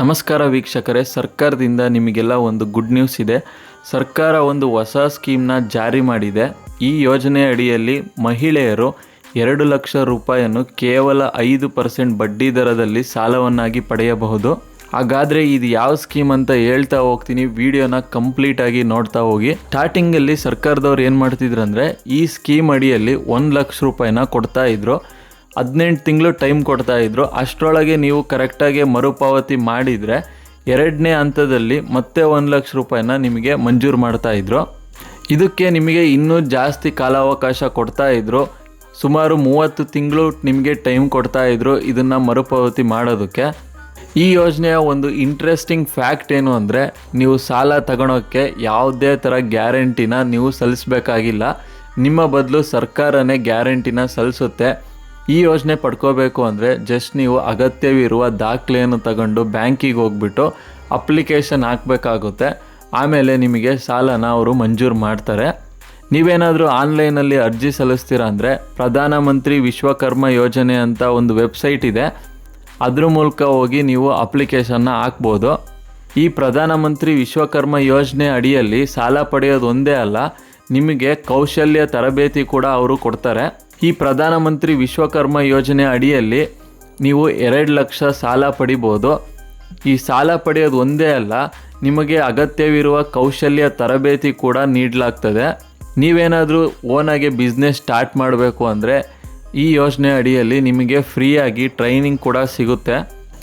ನಮಸ್ಕಾರ ವೀಕ್ಷಕರೇ, ಸರ್ಕಾರದಿಂದ ನಿಮಗೆಲ್ಲ ಒಂದು ಗುಡ್ ನ್ಯೂಸ್ ಇದೆ. ಸರ್ಕಾರ ಒಂದು ಹೊಸ ಸ್ಕೀಮ್ನ ಜಾರಿ ಮಾಡಿದೆ. ಈ ಯೋಜನೆ ಅಡಿಯಲ್ಲಿ ಮಹಿಳೆಯರು ಎರಡು ಲಕ್ಷ ರೂಪಾಯಿಯನ್ನು ಕೇವಲ ಐದು ಪರ್ಸೆಂಟ್ ಬಡ್ಡಿ ದರದಲ್ಲಿ ಸಾಲವನ್ನಾಗಿ ಪಡೆಯಬಹುದು. ಹಾಗಾದರೆ ಇದು ಯಾವ ಸ್ಕೀಮ್ ಅಂತ ಹೇಳ್ತಾ ಹೋಗ್ತೀನಿ, ವಿಡಿಯೋನ ಕಂಪ್ಲೀಟಾಗಿ ನೋಡ್ತಾ ಹೋಗಿ. ಸ್ಟಾರ್ಟಿಂಗಲ್ಲಿ ಸರ್ಕಾರದವ್ರು ಏನು ಮಾಡ್ತಿದ್ರು ಅಂದರೆ, ಈ ಸ್ಕೀಮ್ ಅಡಿಯಲ್ಲಿ ಒಂದು ಲಕ್ಷ ರೂಪಾಯಿನ ಕೊಡ್ತಾ ಇದ್ರು. ಹದಿನೆಂಟು ತಿಂಗಳು ಟೈಮ್ ಕೊಡ್ತಾ ಇದ್ರು. ಅಷ್ಟರೊಳಗೆ ನೀವು ಕರೆಕ್ಟಾಗಿ ಮರುಪಾವತಿ ಮಾಡಿದರೆ ಎರಡನೇ ಹಂತದಲ್ಲಿ ಮತ್ತೆ ಒಂದು ಲಕ್ಷ ರೂಪಾಯಿನ ನಿಮಗೆ ಮಂಜೂರು ಮಾಡ್ತಾ ಇದ್ರು. ಇದಕ್ಕೆ ನಿಮಗೆ ಇನ್ನೂ ಜಾಸ್ತಿ ಕಾಲಾವಕಾಶ ಕೊಡ್ತಾ ಇದ್ರು. ಸುಮಾರು ಮೂವತ್ತು ತಿಂಗಳು ನಿಮಗೆ ಟೈಮ್ ಕೊಡ್ತಾ ಇದ್ರು ಇದನ್ನು ಮರುಪಾವತಿ ಮಾಡೋದಕ್ಕೆ. ಈ ಯೋಜನೆಯ ಒಂದು ಇಂಟ್ರೆಸ್ಟಿಂಗ್ ಫ್ಯಾಕ್ಟ್ ಏನು ಅಂದರೆ, ನೀವು ಸಾಲ ತಗೊಳೋಕ್ಕೆ ಯಾವುದೇ ಥರ ಗ್ಯಾರಂಟಿನ ನೀವು ಸಲ್ಲಿಸಬೇಕಾಗಿಲ್ಲ. ನಿಮ್ಮ ಬದಲು ಸರ್ಕಾರನೇ ಗ್ಯಾರಂಟಿನ ಸಲ್ಲಿಸುತ್ತೆ. ಈ ಯೋಜನೆ ಪಡ್ಕೋಬೇಕು ಅಂದರೆ ಜಸ್ಟ್ ನೀವು ಅಗತ್ಯವಿರುವ ದಾಖಲೆಯನ್ನು ತಗೊಂಡು ಬ್ಯಾಂಕಿಗೆ ಹೋಗ್ಬಿಟ್ಟು ಅಪ್ಲಿಕೇಶನ್ ಹಾಕಬೇಕಾಗುತ್ತೆ. ಆಮೇಲೆ ನಿಮಗೆ ಸಾಲನ ಅವರು ಮಂಜೂರು ಮಾಡ್ತಾರೆ. ನೀವೇನಾದರೂ ಆನ್ಲೈನಲ್ಲಿ ಅರ್ಜಿ ಸಲ್ಲಿಸ್ತೀರಾ ಅಂದರೆ ಪ್ರಧಾನಮಂತ್ರಿ ವಿಶ್ವಕರ್ಮ ಯೋಜನೆ ಅಂತ ಒಂದು ವೆಬ್ಸೈಟ್ ಇದೆ. ಅದ್ರ ಮೂಲಕ ಹೋಗಿ ನೀವು ಅಪ್ಲಿಕೇಶನ್ನ ಹಾಕ್ಬೋದು. ಈ ಪ್ರಧಾನಮಂತ್ರಿ ವಿಶ್ವಕರ್ಮ ಯೋಜನೆ ಅಡಿಯಲ್ಲಿ ಸಾಲ ಪಡೆಯೋದು ಒಂದೇ ಅಲ್ಲ, ನಿಮಗೆ ಕೌಶಲ್ಯ ತರಬೇತಿ ಕೂಡ ಅವರು ಕೊಡ್ತಾರೆ. ಈ ಪ್ರಧಾನಮಂತ್ರಿ ವಿಶ್ವಕರ್ಮ ಯೋಜನೆ ಅಡಿಯಲ್ಲಿ ನೀವು ಎರಡು ಲಕ್ಷ ಸಾಲ ಪಡಿಬೋದು. ಈ ಸಾಲ ಪಡೆಯೋದು ಒಂದೇ ಅಲ್ಲ, ನಿಮಗೆ ಅಗತ್ಯವಿರುವ ಕೌಶಲ್ಯ ತರಬೇತಿ ಕೂಡ ನೀಡಲಾಗ್ತದೆ. ನೀವೇನಾದರೂ ಓನಾಗಿ ಬಿಸ್ನೆಸ್ ಸ್ಟಾರ್ಟ್ ಮಾಡಬೇಕು ಅಂದರೆ ಈ ಯೋಜನೆ ಅಡಿಯಲ್ಲಿ ನಿಮಗೆ ಫ್ರೀಯಾಗಿ ಟ್ರೈನಿಂಗ್ ಕೂಡ ಸಿಗುತ್ತೆ.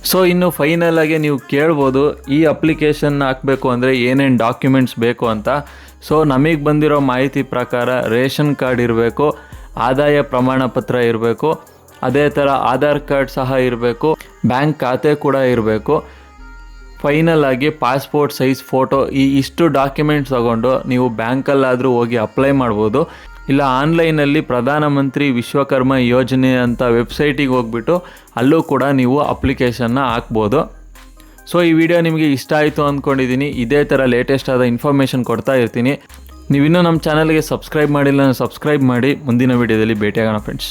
ಸೊ ಇನ್ನು ಫೈನಲ್ ಆಗಿ ನೀವು ಕೇಳ್ಬೋದು, ಈ ಅಪ್ಲಿಕೇಶನ್ ಹಾಕಬೇಕು ಅಂದರೆ ಏನೇನು ಡಾಕ್ಯುಮೆಂಟ್ಸ್ ಬೇಕು ಅಂತ. ಸೊ ನಮಗೆ ಬಂದಿರೋ ಮಾಹಿತಿ ಪ್ರಕಾರ ರೇಷನ್ ಕಾರ್ಡ್ ಇರಬೇಕು ಆದಾಯ ಪ್ರಮಾಣ ಪತ್ರ ಇರಬೇಕು. ಅದೇ ಥರ ಆಧಾರ್ ಕಾರ್ಡ್ ಸಹ ಇರಬೇಕು. ಬ್ಯಾಂಕ್ ಖಾತೆ ಕೂಡ ಇರಬೇಕು. ಫೈನಲ್ ಆಗಿ ಪಾಸ್ಪೋರ್ಟ್ ಸೈಜ್ ಫೋಟೋ ಈ ಇಷ್ಟು ಡಾಕ್ಯುಮೆಂಟ್ಸ್ ತಗೊಂಡು ನೀವು ಬ್ಯಾಂಕಲ್ಲಾದರೂ ಹೋಗಿ ಅಪ್ಲೈ ಮಾಡ್ಬೋದು. ಇಲ್ಲ ಆನ್ಲೈನಲ್ಲಿ ಪ್ರಧಾನಮಂತ್ರಿ ವಿಶ್ವಕರ್ಮ ಯೋಜನೆ ಅಂತ ವೆಬ್ಸೈಟಿಗೆ ಹೋಗ್ಬಿಟ್ಟು ಅಲ್ಲೂ ಕೂಡ ನೀವು ಅಪ್ಲಿಕೇಶನ್ನ ಹಾಕ್ಬೋದು. ಸೊ ಈ ವಿಡಿಯೋ ನಿಮಗೆ ಇಷ್ಟ ಆಯಿತು ಅಂದ್ಕೊಂಡಿದ್ದೀನಿ. ಇದೇ ಥರ ಲೇಟೆಸ್ಟ್ ಆದ ಇನ್ಫಾರ್ಮೇಷನ್ ಕೊಡ್ತಾ ಇರ್ತೀನಿ. ನೀವಿನ್ನೂ ನಮ್ಮ ಚಾನಲ್ಗೆ ಸಬ್ಸ್ಕ್ರೈಬ್ ಮಾಡಿಲ್ಲ ಸಬ್ಸ್ಕ್ರೈಬ್ ಮಾಡಿ ಮುಂದಿನ ವಿಡಿಯೋದಲ್ಲಿ ಭೇಟಿಯಾಗೋಣ ಫ್ರೆಂಡ್ಸ್